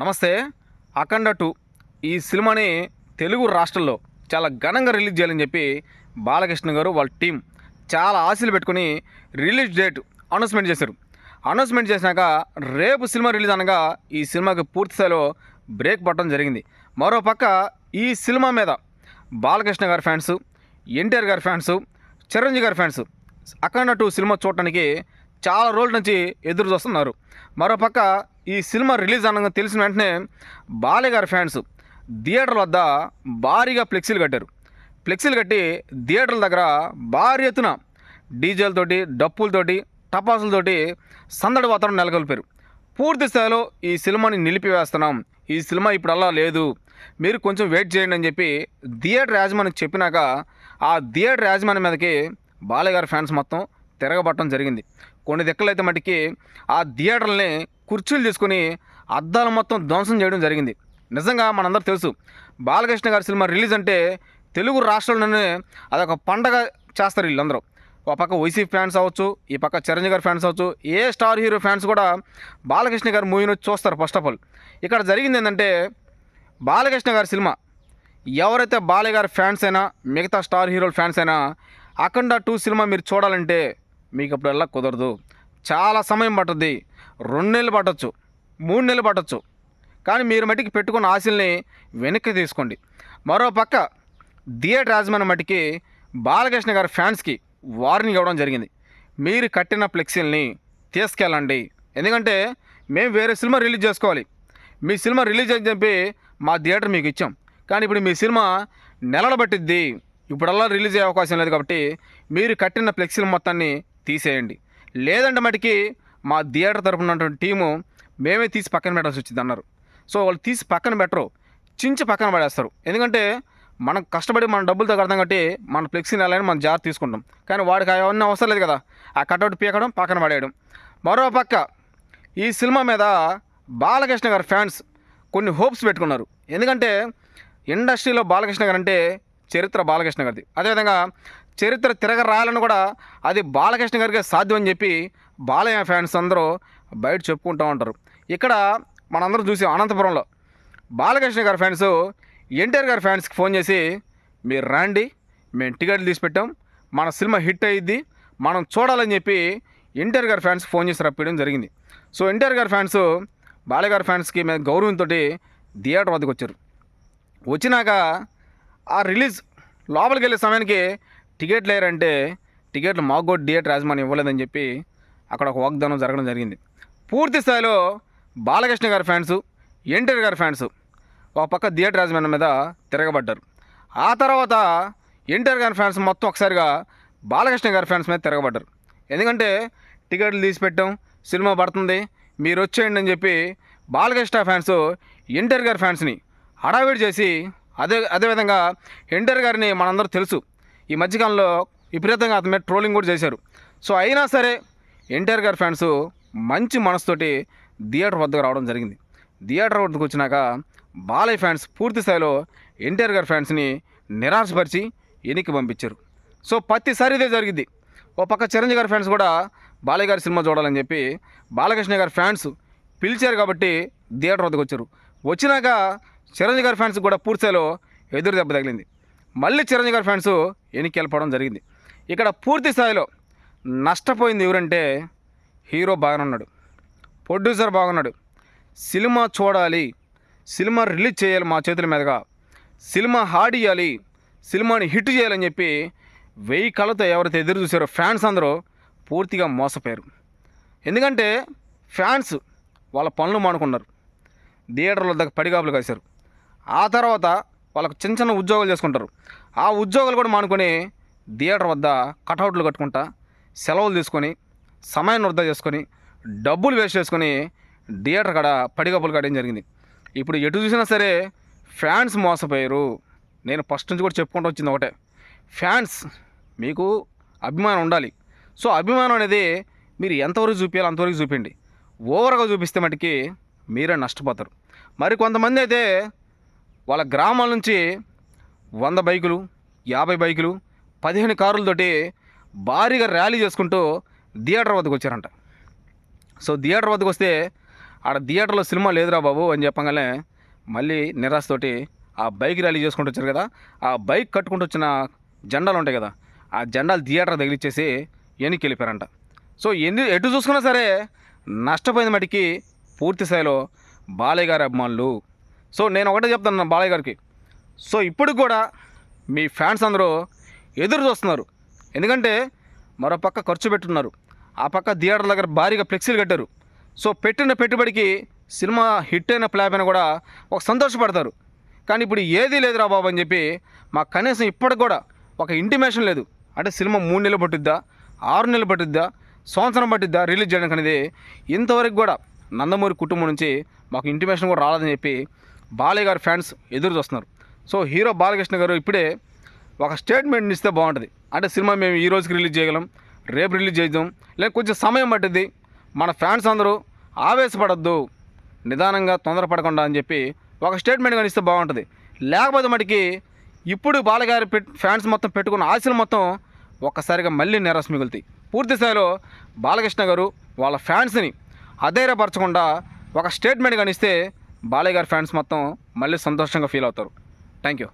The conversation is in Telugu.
నమస్తే. అఖండ టూ. ఈ సినిమాని తెలుగు రాష్ట్రంలో చాలా ఘనంగా రిలీజ్ చేయాలని చెప్పి బాలకృష్ణ గారు వాళ్ళ టీం చాలా ఆశలు పెట్టుకుని రిలీజ్ డేట్ అనౌన్స్మెంట్ చేశారు. అనౌన్స్మెంట్ చేసినాక రేపు సినిమా రిలీజ్ అనగా ఈ సినిమాకి పూర్తిస్థాయిలో బ్రేక్ పట్టడం జరిగింది. మరోపక్క ఈ సినిమా మీద బాలకృష్ణ గారి ఫ్యాన్స్ ఎన్టీఆర్ గారి ఫ్యాన్స్ చిరంజీవి గారి ఫ్యాన్స్ అఖండ టూ సినిమా చూడటానికి చాలా రోజుల నుంచి ఎదురు చూస్తున్నారు. మరోపక్క ఈ సినిమా రిలీజ్ అనగా తెలిసిన వెంటనే బాలయ్య గారి ఫ్యాన్స్ థియేటర్ వద్ద భారీగా ఫ్లెక్సీలు కట్టారు. ఫ్లెక్సీలు కట్టి థియేటర్ల దగ్గర భారీ ఎత్తున డీజేలతోటి డప్పులతోటి టపాసులతోటి సందడి వాతావరణం నెలకొల్పారు. పూర్తి స్థాయిలో ఈ సినిమాని నిలిపివేస్తున్నాం. ఈ సినిమా ఇప్పుడు అలా లేదు. మీరు కొంచెం వెయిట్ చేయండి అని చెప్పి థియేటర్ యాజమానికి చెప్పినాక ఆ థియేటర్ యాజమాన్యం మీదకి బాలయ్య గారి ఫ్యాన్స్ మొత్తం తిరగబట్టడం జరిగింది. కొన్ని దిక్కలైతే మటుకి ఆ థియేటర్ని కుర్చీలు తీసుకుని అద్దాలు మొత్తం ధ్వంసం చేయడం జరిగింది. నిజంగా మనందరూ తెలుసు బాలకృష్ణ గారి సినిమా రిలీజ్ అంటే తెలుగు రాష్ట్రాల్లోనే అదొక పండగ చేస్తారు వీళ్ళందరూ. ఒక పక్క వైసీపీ ఫ్యాన్స్ అవ్వచ్చు ఈ పక్క చిరంజీవి గారి ఫ్యాన్స్ అవ్వచ్చు ఏ స్టార్ హీరో ఫ్యాన్స్ కూడా బాలకృష్ణ గారి మూవీని చూస్తారు ఫస్ట్ ఆఫ్ ఆల్ ఇక్కడ జరిగింది ఏంటంటే బాలకృష్ణ గారి సినిమా ఎవరైతే బాలయ్య గారి ఫ్యాన్స్ అయినా మిగతా స్టార్ హీరోల ఫ్యాన్స్ అయినా అఖండ టూ సినిమా మీరు చూడాలంటే మీకు అప్పుడు వెళ్ళ కుదరదు. చాలా సమయం పట్టుద్ది. రెండు నెలలు పట్టచ్చు మూడు నెలలు పట్టచ్చు. కానీ మీరు మట్టికి పెట్టుకున్న ఆశల్ని వెనక్కి తీసుకోండి. మరోపక్క థియేటర్ యాజమాన్యం మట్టికి బాలకృష్ణ గారి ఫ్యాన్స్కి వార్నింగ్ ఇవ్వడం జరిగింది. మీరు కట్టిన ఫ్లెక్సీల్ని తీసుకెళ్ళండి. ఎందుకంటే మేము వేరే సినిమా రిలీజ్ చేసుకోవాలి. మీ సినిమా రిలీజ్ అని చెప్పి మా థియేటర్ మీకు ఇచ్చాం. కానీ ఇప్పుడు మీ సినిమా నెలలు పట్టిద్ది. ఇప్పుడల్లా రిలీజ్ అయ్యే అవకాశం లేదు కాబట్టి మీరు కట్టిన ఫ్లెక్సీల మొత్తాన్ని తీసేయండి. లేదంటే మటుకి మా థియేటర్ తరపున ఉన్నటువంటి టీము మేమే తీసి పక్కన పెట్టాల్సి వచ్చింది అన్నారు. సో వాళ్ళు తీసి పక్కన పెట్టరు చించి పక్కన పడేస్తారు. ఎందుకంటే మనం కష్టపడి మన డబ్బులతో కడతాం కాబట్టి మన ఫ్లెక్సీ నెలని మనం జాగ్రత్త తీసుకుంటాం. కానీ వాడికి అవన్నీ అవసరం లేదు కదా ఆ కట్అవుట్ పీకడం పక్కన పడేయడం. మరో పక్క ఈ సినిమా మీద బాలకృష్ణ గారి ఫ్యాన్స్ కొన్ని హోప్స్ పెట్టుకున్నారు. ఎందుకంటే ఇండస్ట్రీలో బాలకృష్ణ గారు అంటే చరిత్ర బాలకృష్ణ గారిది. అదేవిధంగా చరిత్ర తిరగ రాయాలని కూడా అది బాలకృష్ణ గారికి సాధ్యం అని చెప్పి బాలయ్య ఫ్యాన్స్ అందరూ బయట చెప్పుకుంటూ ఉంటారు. ఇక్కడ మనందరం చూసాం అనంతపురంలో. బాలకృష్ణ గారి ఫ్యాన్స్ ఎన్టీఆర్ గారి ఫ్యాన్స్కి ఫోన్ చేసి మీరు రండి మేము టికెట్లు తీసి పెట్టాం మన సినిమా హిట్ అయ్యిద్ది మనం చూడాలని చెప్పి ఎన్టీఆర్ గారి ఫ్యాన్స్ ఫోన్ చేసి రప్పించడం జరిగింది. సో ఎన్టీఆర్ గారి ఫ్యాన్స్ బాలయ్య గారి ఫ్యాన్స్కి మేము గౌరవంతో థియేటర్ వద్దకు వచ్చారు. వచ్చినాక ఆ రిలీజ్ లోపలికి వెళ్ళే సమయానికి టికెట్ లేరంటే టికెట్లు మాకు కూడా థియేటర్ యాజమాన్యం ఇవ్వలేదని చెప్పి అక్కడ ఒక వాగ్దానం జరగడం జరిగింది. పూర్తి స్థాయిలో బాలకృష్ణ గారి ఫ్యాన్స్ ఎన్టీఆర్ గారి ఫ్యాన్స్ ఒక పక్క థియేటర్ యాజమాన్యం మీద తిరగబడ్డారు. ఆ తర్వాత ఎన్టీఆర్ గారి ఫ్యాన్స్ మొత్తం ఒకసారిగా బాలకృష్ణ గారి ఫ్యాన్స్ మీద తిరగబడ్డారు. ఎందుకంటే టికెట్లు తీసి పెట్టాం సినిమా పడుతుంది మీరు వచ్చేయండి అని చెప్పి బాలకృష్ణ ఫ్యాన్స్ ఎన్టీఆర్ గారి ఫ్యాన్స్ని హడావిడి చేసి అదే అదేవిధంగా ఎన్టీఆర్ గారిని మనందరూ తెలుసు. ఈ మధ్యకాలంలో విపరీతంగా అతని మీద ట్రోలింగ్ కూడా చేశారు. సో అయినా సరే ఎన్టీఆర్ గారి ఫ్యాన్స్ మంచి మనసుతోటి థియేటర్ వద్దకు రావడం జరిగింది. థియేటర్ వద్దకు వచ్చినాక బాలయ్య ఫ్యాన్స్ పూర్తి స్థాయిలో ఎన్టీఆర్ గారి ఫ్యాన్స్ని నిరాశపరిచి వెనక్కి పంపించారు. సో ప్రతిసారి ఇదే జరిగింది. ఓ పక్క చిరంజీవి గారి ఫ్యాన్స్ కూడా బాలయ్య గారి సినిమా చూడాలని చెప్పి బాలకృష్ణ గారి ఫ్యాన్స్ పిలిచారు కాబట్టి థియేటర్ వద్దకు వచ్చారు. వచ్చినాక చిరంజీవి గారి ఫ్యాన్స్ కూడా పూర్తిస్థాయిలో ఎదురు దెబ్బ తగిలింది. మళ్ళీ చిరంజీవి గారి ఫ్యాన్స్ వెనక్కి వెళ్ళిపోవడం జరిగింది. ఇక్కడ పూర్తి స్థాయిలో నష్టపోయింది ఎవరంటే హీరో బాగానున్నాడు ప్రొడ్యూసర్ బాగున్నాడు. సినిమా చూడాలి సినిమా రిలీజ్ చేయాలి మా చేతుల మీదుగా. సినిమా హాడియాలి సినిమాని హిట్ చేయాలని చెప్పి వెయ్యి కళ్ళతో ఎవరైతే ఎదురు చూసారో ఫ్యాన్స్ అందరూ పూర్తిగా మోసపోయారు. ఎందుకంటే ఫ్యాన్స్ వాళ్ళ పనులు మానుకున్నారు థియేటర్ల దగ్గర పడిగాపులు కాశారు. ఆ తర్వాత వాళ్ళకు చిన్న చిన్న ఉద్యోగాలు చేసుకుంటారు. ఆ ఉద్యోగాలు కూడా మానుకొని థియేటర్ వద్ద కటౌట్లు కట్టుకుంటా సెలవులు తీసుకొని సమయాన్ని వృద్ధా చేసుకొని డబ్బులు వేస్ట్ చేసుకొని థియేటర్ కాడ పడిగాపులు కాడేం జరిగింది. ఇప్పుడు ఎటు చూసినా సరే ఫ్యాన్స్ మోసపోయారు. నేను ఫస్ట్ నుంచి కూడా చెప్పుకుంటూ వచ్చింది ఒకటే. ఫ్యాన్స్ మీకు అభిమానం ఉండాలి. సో అభిమానం అనేది మీరు ఎంతవరకు చూపించాలో అంతవరకు చూపండి ఓవర్గా చూపిస్తే మటుకి మీరే నష్టపోతారు. మరి కొంతమంది అయితే వాళ్ళ గ్రామాల నుంచి వంద బైకులు యాభై బైకులు పదిహేను కారులతోటి భారీగా ర్యాలీ చేసుకుంటూ థియేటర్ వద్దకు వచ్చారంట. సో థియేటర్ వద్దకు వస్తే ఆడ థియేటర్లో సినిమా లేదురా బాబు అని చెప్పగానే మళ్ళీ నిరాశతోటి ఆ బైక్ ర్యాలీ చేసుకుంటూ వచ్చారు కదా ఆ బైక్ కట్టుకుంటూ వచ్చిన జెండాలు ఉంటాయి కదా ఆ జెండాలు థియేటర్ తగిలిచ్చేసి వెనక్కి వెళ్ళిపోయారంట సో ఎన్ని ఎటు చూసుకున్నా సరే నష్టపోయిన మటుకి పూర్తి స్థాయిలో బాలయ్య గారి అభిమానులు. సో నేను ఒకటే చెప్తాను బాలయ్య గారికి. సో ఇప్పుడు కూడా మీ ఫ్యాన్స్ అందరూ ఎదురు చూస్తున్నారు. ఎందుకంటే మరో పక్క ఖర్చు పెట్టున్నారు. ఆ పక్క థియేటర్ దగ్గర భారీగా ఫ్లెక్సీలు కట్టారు. సో పెట్టిన పెట్టుబడికి సినిమా హిట్ అయిన ఫ్లాప్ అయినా కూడా ఒక సంతోషపడతారు. కానీ ఇప్పుడు ఏదీ లేదురా బాబు అని చెప్పి మాకు కనీసం ఇప్పటికి కూడా ఒక ఇంటిమేషన్ లేదు. అంటే సినిమా మూడు నెలలు పట్టుద్దా? ఆరు నెలలు పట్టుద్దా? సంవత్సరం పట్టుద్దా? రిలీజ్ చేయడానికి అనేది ఇంతవరకు కూడా నందమూరి కుటుంబం నుంచి మాకు ఇంటిమేషన్ కూడా రాలేదని చెప్పి బాలయ్య గారి ఫ్యాన్స్ ఎదురు చూస్తున్నారు. సో హీరో బాలకృష్ణ గారు ఇప్పుడే ఒక స్టేట్మెంట్ ఇస్తే బాగుంటుంది. అంటే సినిమా మేము ఈ రోజుకి రిలీజ్ చేయగలం రేపు రిలీజ్ చేద్దాం లేక కొంచెం సమయం పట్టింది మన ఫ్యాన్స్ అందరూ ఆవేశపడద్దు నిదానంగా తొందరపడకుండా అని చెప్పి ఒక స్టేట్మెంట్ కానీ ఇస్తే బాగుంటుంది. లేకపోతే మటుకి ఇప్పుడు బాలగారి పెట్ ఫ్యాన్స్ మొత్తం పెట్టుకున్న ఆశలు మొత్తం ఒక్కసారిగా మళ్ళీ నిరాశ మిగులుతాయి. పూర్తి స్థాయిలో బాలకృష్ణ గారు వాళ్ళ ఫ్యాన్స్ని అధైర్యపరచకుండా ఒక స్టేట్మెంట్ కానిస్తే బాలయ్య గారి ఫ్యాన్స్ మొత్తం మళ్ళీ సంతోషంగా ఫీల్ అవుతారు. Thank you